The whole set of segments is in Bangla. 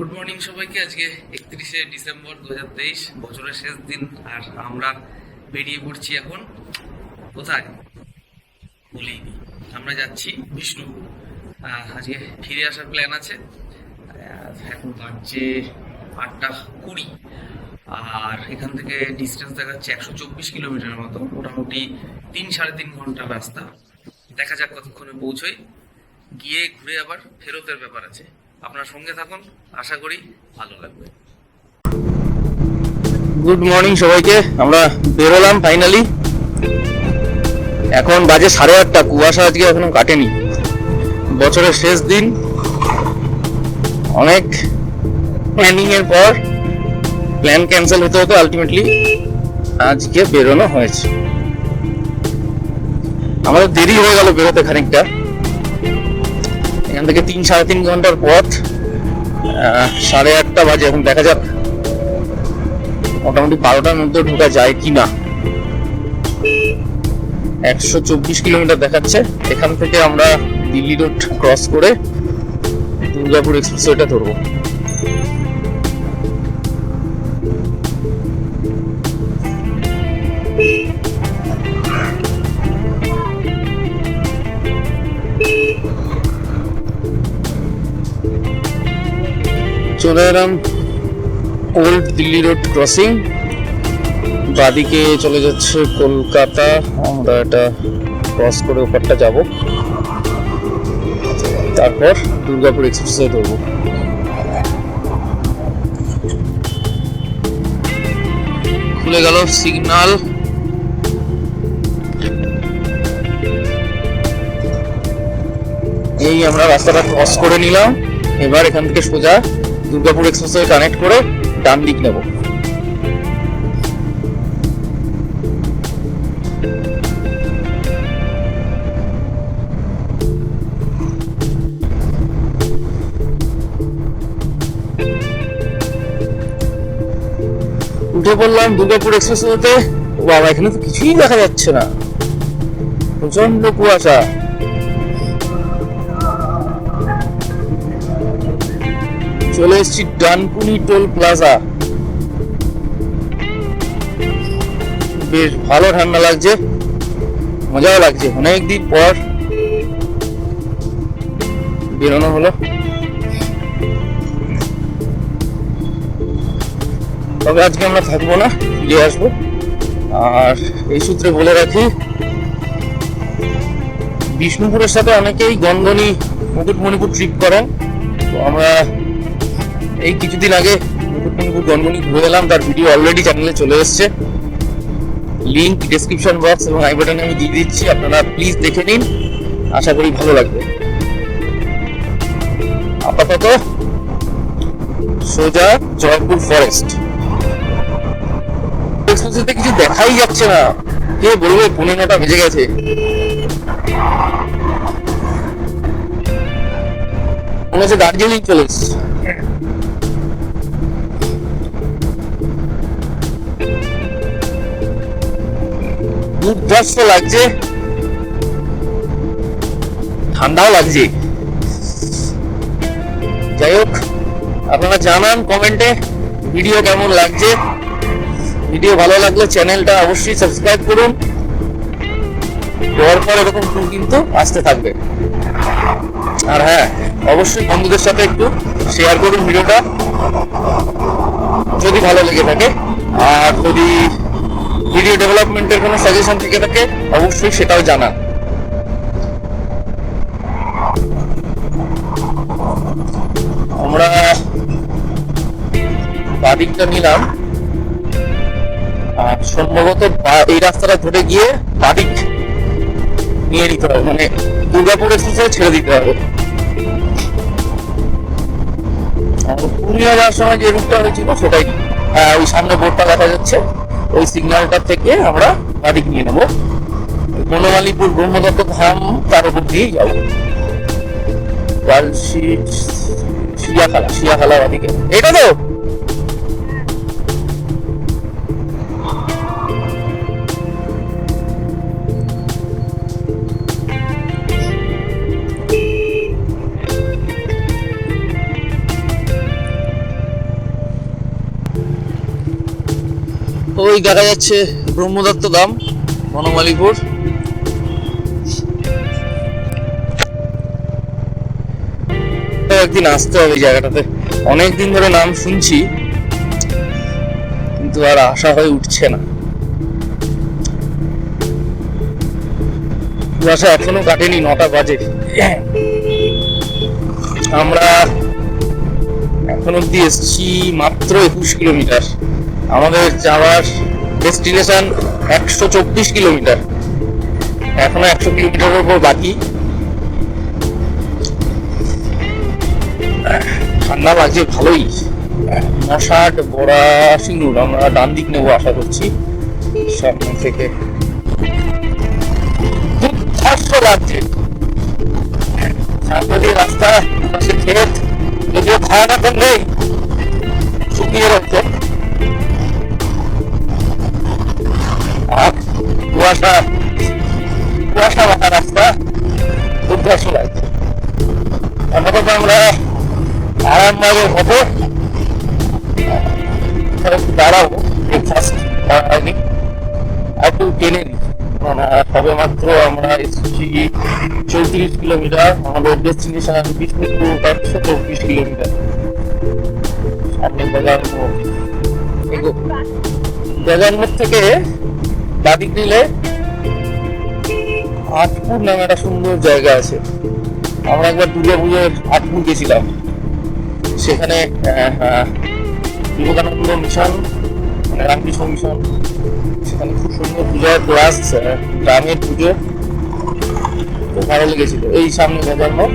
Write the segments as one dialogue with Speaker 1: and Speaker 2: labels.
Speaker 1: গুড মর্নিং সবাইকে। আজকে একত্রিশে ডিসেম্বর দু হাজার তেইশ, বছরের শেষ দিন, আর আমরা বেরিয়ে পড়ছি এখন। কোথায়? বলি। আমরা যাচ্ছি বিষ্ণুপুর আজকে ফিরে আসার প্ল্যান আছে। এখন বাজছে আটটা কুড়ি। আর এখান থেকে ডিস্টেন্স দেখাচ্ছে একশো চব্বিশ কিলোমিটার মতো। মোটামুটি তিন সাড়ে তিন ঘণ্টার রাস্তা। দেখা যাক কতক্ষণে পৌঁছই। গিয়ে ঘুরে আবার ফেরতের ব্যাপার আছে। আপনার সঙ্গে থাকুন, আশা করি ভালো লাগবে।
Speaker 2: গুড মর্নিং সবাইকে, আমরা বেরোলাম ফাইনালি এখন বাজে সাড়ে আটটা, কুয়াশা আজকে এখনও কাটেনি। বছরের শেষ দিন। অনেক প্ল্যানিং এর পর প্ল্যান ক্যান্সেল হতে হতে আলটিমেটলি আজকে বেরোনো হয়েছে। আমাদের দেরি হয়ে গেল বেরোতে খানিকটা। এখান থেকে তিন, সাড়ে তিন ঘণ্টার পথ সাড়ে আটটা বাজে, এখন দেখা যাক মোটামুটি বারোটার মধ্যে ঢোকা যায় কি না একশো চব্বিশ কিলোমিটার দেখাচ্ছে। এখান থেকে আমরা দিল্লি রোড ক্রস করে দুর্গাপুর এক্সপ্রেসওয়েটা ধরবো। চলে এলাম ওল্ড দিল্লি রোড ক্রসিং। বাদিকে চলে যাচ্ছে কলকাতা। আমরা এটা ক্রস করে ওপারটা যাব। তারপর দুর্গাপুর এক্সপ্রেসে ধরবো। খুলে গেল সিগনাল। এই আমরা রাস্তাটা ক্রস করে নিলাম। এবার এখান থেকে সোজা দুর্গাপুর এক্সপ্রেসওয়ে কানেক্ট করে ডান দিক নেব। উঠে পড়লাম দুর্গাপুর এক্সপ্রেসওয়েতে। বাবা, এখানে তো কিছুই দেখা যাচ্ছে না। প্রচণ্ড কুয়াশা। চলে এসেছি ডানকুনি টোল প্লাজা। বেশ ভালো ঠান্ডা লাগছে। মজাও লাগছে। অনেকদিন পর বেরোনো হলো। তবে আজকে আমরা থাকব না, ফিরে আসব। আর এই সূত্রে বলে রাখি, বিষ্ণুপুরের সাথে অনেকেই গনগনি মুকুটমণিপুর ট্রিপ করেন। তো আমরা এই কিছুদিন আগে মুকুটমণিপুর গনগনি ঘুরে এলাম, তার ভিডিও অলরেডি চ্যানেলে চলে এসেছে। লিংক ডেসক্রিপশন বক্স এবং আই বাটনে আমি দিয়ে দিচ্ছি, আপনারা প্লিজ দেখে নিন, আশা করি ভালো লাগবে। আপাতত সোজা জয়পুর ফরেস্ট এক্সপ্রেসিতে কিছু দেখাই যাচ্ছে না। কে বলবে? পনেরো নটা বেজে গেছে। মনে হচ্ছে দার্জিলিং চলে এসছে। দুর্ধর্ষ লাগছে। ঠান্ডাও লাগছে। যাই হোক, আপনারা জানান কমেন্টে ভিডিও কেমন লাগছে। ভিডিও ভালো লাগলে চ্যানেলটা অবশ্যই সাবস্ক্রাইব করুন। পর পর এরকম ট্যুর কিন্তু আসতে থাকবে। আর হ্যাঁ অবশ্যই বন্ধুদের সাথে একটু শেয়ার করুন ভিডিওটা। যদি ভালো লেগে থাকে। আর যদি ভিডিও ডেভেলপমেন্টের কোনো সাজেশন থেকে থাকে অবশ্যই সেটাও জানান আমরা বাদিকটা নিলাম। আর সম্ভবত এই রাস্তাটা ধরে গিয়ে বাদিক নিয়ে নিতে হবে মানে দুর্গাপুর এক্সপ্রেসে ছেড়ে দিতে হবে। পুরুলিয়া যাওয়ার সময় যে রুটটা হয়েছিল সেটাই। আহ, ওই সামনে বোর্ডটা দেখা যাচ্ছে। ওই সিগন্যালটা থেকে আমরা গাড়ি নিয়ে নেব। বনমালীপুর ব্রহ্মদত্ত ধাম তার উপর দিয়েই যাব শিয়াখালা শিয়াখালা এটা তো? ওই দেখা যাচ্ছে ব্রহ্মদত্ত ধাম, বনমালীপুর। একদিন আসতে হবে জায়গাটাতে। অনেকদিন ধরে নাম শুনছি, কিন্তু আর আশা হয়ে উঠছে না। কুয়াশা এখনও কাটেনি, নটা বাজে। আমরা এখন অব্দি এসছি মাত্র একুশ কিলোমিটার। আমাদের যাওয়ার ডেস্টিনেশন একশো চব্বিশ কিলোমিটার। এখনও একশো কিলোমিটারের উপর বাকি। ঠান্ডা লাগছে ভালোই। মশাট, বড়া, সিঙ্গুর আমরা ডান দিক নেব আশা করছি। সামনে থেকে রাস্তা, পাশে যদিও খাওয়া না তো নেই, শুকিয়ে রয়েছে চৌত্রিশ কিলোমিটার, আমাদের ডেস্টিনেশন বিষ্ণুপুর, একশো চব্বিশ কিলোমিটার। সামনে মোড় এগো মোড় থেকে বাদিক নিলে আটপুর নামে একটা সুন্দর জায়গা আছে। আমরা একবার দুর্গা পুজোর আটপুর গেছিলাম। সেখানে বিবেকানন্দ মিশন মানে রামকৃষ্ণ মিশন, সেখানে খুব সুন্দর পুজো প্লাস গ্রামের পুজো। ভালো লেগেছিল এই সামনে বাজার মোড়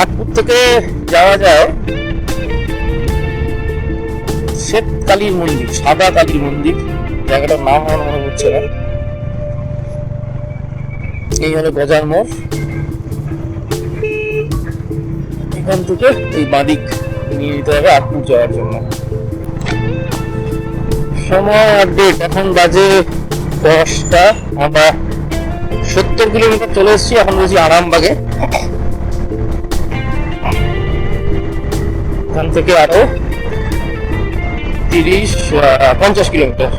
Speaker 2: আটপুর থেকে যাওয়া যায় শ্বেত কালীর মন্দির সাদা কালীর মন্দির। জায়গাটার নাম আমার মনে হচ্ছে না। এই হলো বাজার মোড়। এখান থেকে এই বাদিক নিয়ে নিতে হবে আটপুর যাওয়ার জন্য। সময় আপডেট এখন বাজে দশটা। আমরা সত্তর কিলোমিটার চলে এসেছি, এখন বলছি আরামবাগে। এখান থেকে আরও তিরিশ পঞ্চাশ কিলোমিটার।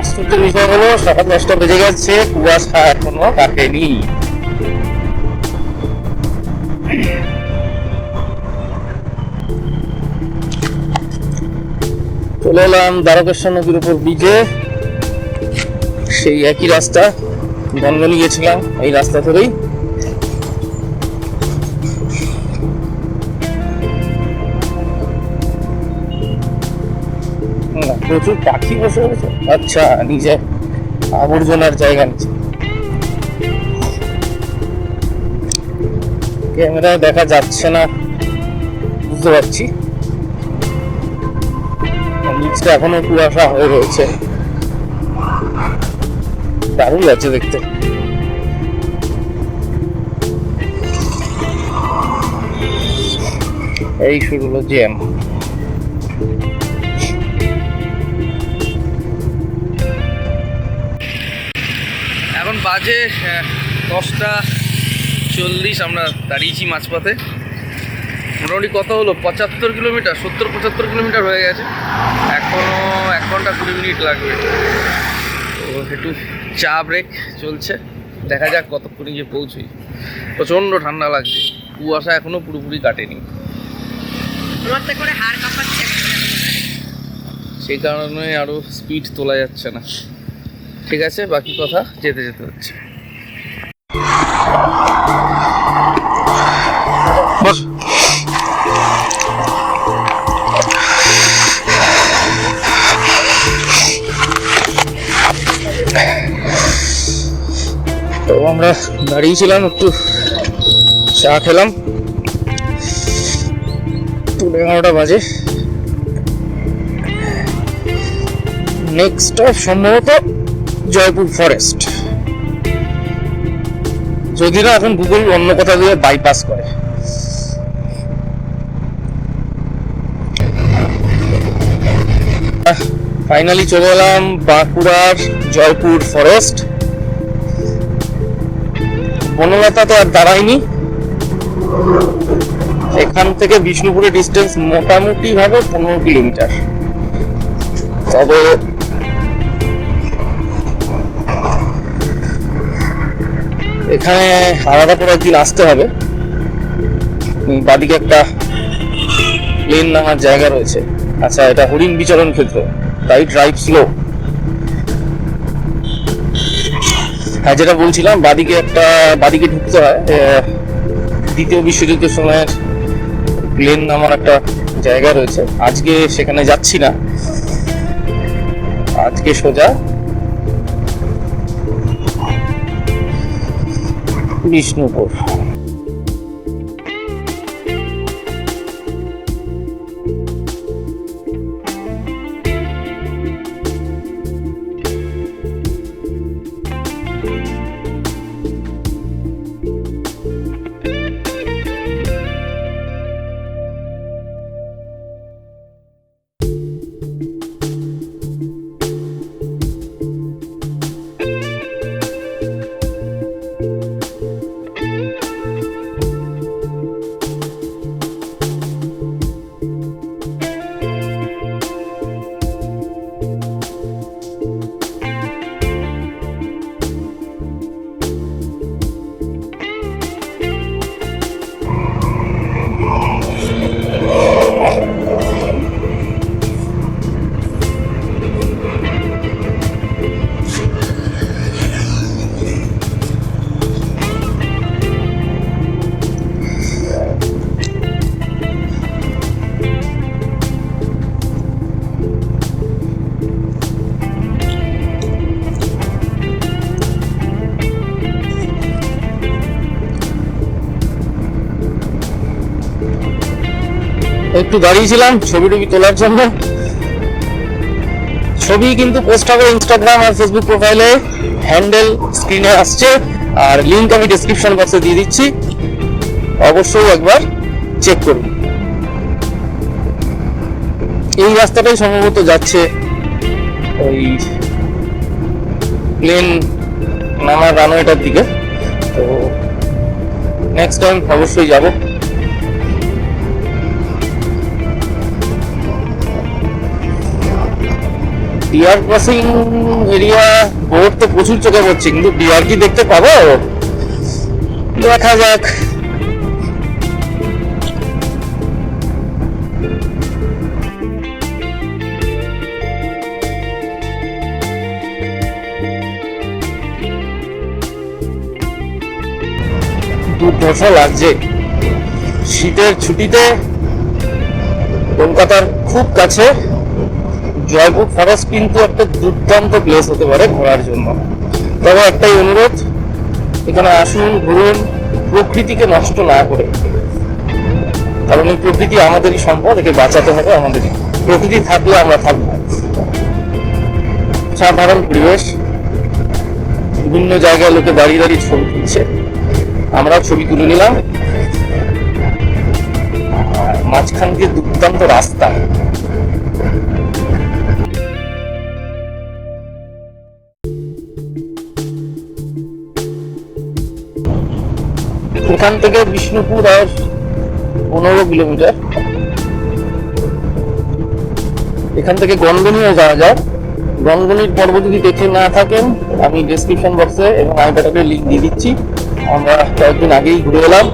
Speaker 2: আশ্চর্য বিষয় হলো, সকাল দশটা বেজে গেছে, কুয়াশা এখনও কাটেনি চলে এলাম দ্বারকেশ্বর নদীর উপর ব্রিজে সেই একই রাস্তা গনগনি গেছিলাম এই রাস্তা ধরেই। প্রচুর পাখি বসে রয়েছে। আচ্ছা নিজে আবর্জনার জায়গা নিচে। ক্যামেরায় দেখা যাচ্ছে না, বুঝতে পারছি। নিচে এখনও কুয়াশা হয়ে রয়েছে। দারুণ লাগছে দেখতে। এই শুরু হলো জ্যাম।
Speaker 1: এখন বাজে দশটা চল্লিশ, আমরা দাঁড়িয়েছি মাঝপথে। মোটামুটি কত হলো? পঁচাত্তর কিলোমিটার সত্তর পঁচাত্তর কিলোমিটার হয়ে গেছে। এখনও এক ঘণ্টা কুড়ি মিনিট লাগবে। তো একটু চা ব্রেক চলছে। দেখা যাক কতক্ষণে গিয়ে পৌঁছই। প্রচণ্ড ঠান্ডা লাগছে। কুয়াশা এখনও পুরোপুরি কাটেনি। সেই কারণে আরও স্পিড তোলা যাচ্ছে না। ঠিক আছে বাকি কথা যেতে যেতে হচ্ছে।
Speaker 2: আমরা দাঁড়িয়েছিলাম, একটু চা খেলাম। পুরো এগারোটা বাজে। নেক্সট সম্ভবত জয়পুর ফরেস্ট যদি না, এখন গুগল অন্য কথা দিয়ে বাইপাস করে। ফাইনালি চলে এলাম বাঁকুড়ার জয়পুর ফরেস্ট বনলতা তো আর দাঁড়ায়নি। এখান থেকে বিষ্ণুপুরের ডিস্টেন্স মোটামুটি ভাবে পনেরো কিলোমিটার। তবে এখানে আলাদা করে একদিন আসতে হবে। বাদিকে একটা প্লেন নামার জায়গা রয়েছে। আচ্ছা এটা হরিণ বিচরণ ক্ষেত্র। তাই ড্রাইভ স্লো হ্যাঁ যেটা বলছিলাম, বাদিকে একটা, বাদিকে ঢুকতে হয় দ্বিতীয় বিশ্বযুদ্ধের সময়ের প্লেন নামার একটা জায়গা রয়েছে। আজকে সেখানে যাচ্ছি না। আজকে সোজা বিষ্ণুপুর। একটু দাঁড়িয়েছিলাম, ছবি টবি তোলার জন্য। ছবি কিন্তু পোস্ট হবে ইনস্টাগ্রাম আর ফেসবুক প্রোফাইলে হ্যান্ডেল স্ক্রিনে আসছে। আর লিঙ্ক আমি ডেসক্রিপশন বক্সে দিয়ে দিচ্ছি। অবশ্যই একবার চেক করুন। এই রাস্তাটাই সম্ভবত যাচ্ছে ওই প্লেন নামার রানওয়েটার দিকে। তো নেক্সট টাইম অবশ্যই যাব। ডিয়ার ক্রসিং এরিয়া বোর্ড তো প্রচুর চোখে পড়ছে, কিন্তু ডিয়ার কি দেখতে পাবো? দেখা যাক। দুর্ধর্ষ লাগছে। শীতের ছুটিতে কলকাতার খুব কাছে। জয়পুর ফরেস্ট কিন্তু একটা দুর্দান্ত প্লেস হতে পারে ঘোরার জন্য। তবে একটাই অনুরোধ, এখানে আসুন, ঘুরুন, প্রকৃতিকে নষ্ট না করে। কারণ এই প্রকৃতি আমাদেরই সম্পদ, একে বাঁচাতে হবে আমাদেরই। প্রকৃতি থাকলে আমরা থাকব। সাধারণ পরিবেশ, বিভিন্ন জায়গায় লোকে দাঁড়িয়ে দাঁড়িয়ে ছবি তুলছে। আমরাও ছবি তুলে নিলাম। মাঝখান দিয়ে দুর্দান্ত রাস্তা। এখান থেকে বিষ্ণুপুর আর পনেরো কিলোমিটার। এখান থেকে গনগনিও যাওয়া যায়। গনগনির পর্ব যদি দেখে না থাকেন, আমি ডিসক্রিপশন বক্সে এবং আইডাটাকে লিঙ্ক দিয়ে দিচ্ছি। আমরা কয়েকদিন আগেই ঘুরে এলাম।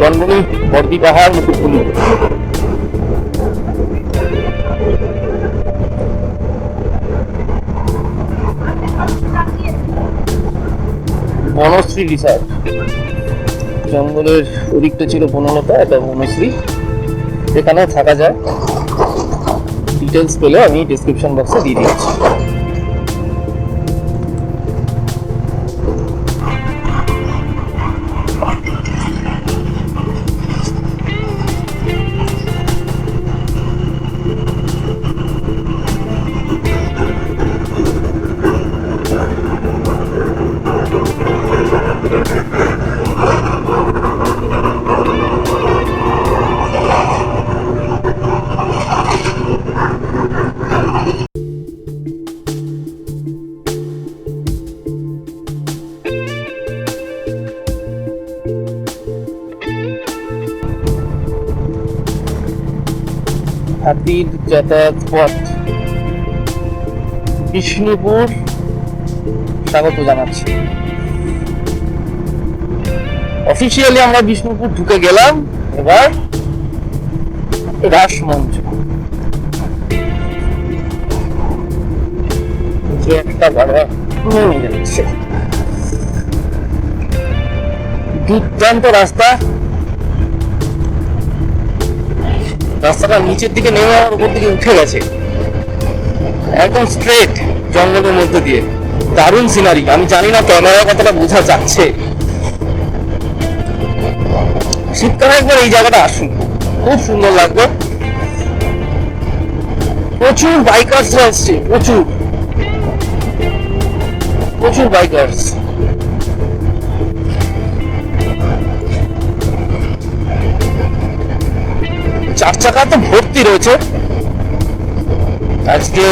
Speaker 2: গনগনি বর্দি পাহাড় মুকুটপুলি বনশ্রী রিসার্চ জঙ্গলের ওদিকটা ছিল বনলতা এটা বনশ্রী এখানে থাকা যায়। ডিটেলস পেলে আমি ডিসক্রিপশন বক্সে দিয়ে দিচ্ছি। হাতির যাতায়াত পথ। বিষ্ণুপুর, স্বাগত জানাচ্ছি। অফিসিয়ালি আমরা বিষ্ণুপুর ঢুকে গেলাম, এবার রাসমঞ্চ। যে একটা বাবা দুর্দান্ত রাস্তা রাস্তাটা নিচের দিকে নেমে আমার উপর দিকে উঠে গেছে। একদম স্ট্রেট জঙ্গলের মধ্যে দিয়ে। দারুণ সিনারি আমি জানি না ক্যামেরা কতটা বোঝা যাচ্ছে। শীতকালে একবার এই জায়গাটা আসুন। খুব সুন্দর লাগবে। প্রচুর বাইকার্সরা এসছে প্রচুর। প্রচুর বাইকার্স চার চাকা তো ভর্তি রয়েছে। আজকে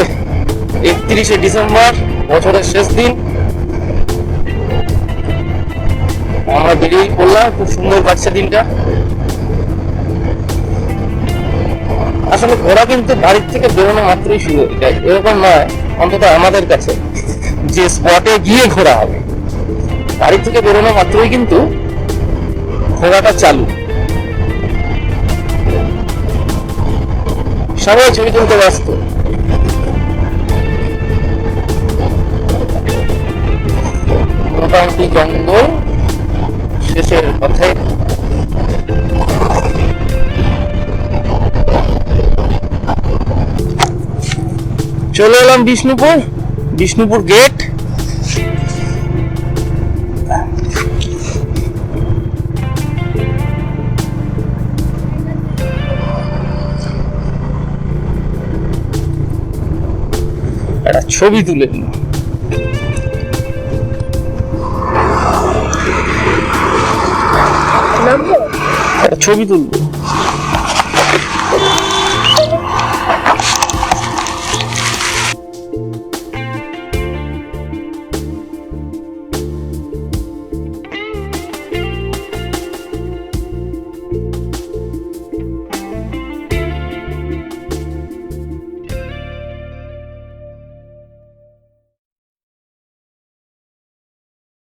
Speaker 2: একত্রিশে ডিসেম্বর, বছরের শেষ দিন। আমরা বেরিয়েই পড়লাম, খুব সুন্দর কাটছে দিনটা। আসলে ঘোরা কিন্তু বাড়ির থেকে বেরোনো মাত্রই শুরু হয়ে যায়। এরকম নয়, অন্তত আমাদের কাছে, যে স্পটে গিয়ে ঘোরা হবে। বাড়ি থেকে বেরোনো মাত্রই কিন্তু ঘোরাটা চালু। সবাই ছবি তুলতে ব্যস্ত। মোটামুটি জঙ্গল শেষের পথে। চলে এলাম বিষ্ণুপুর বিষ্ণুপুর গেট ছবি তুলে নিই। ছবি তুলবো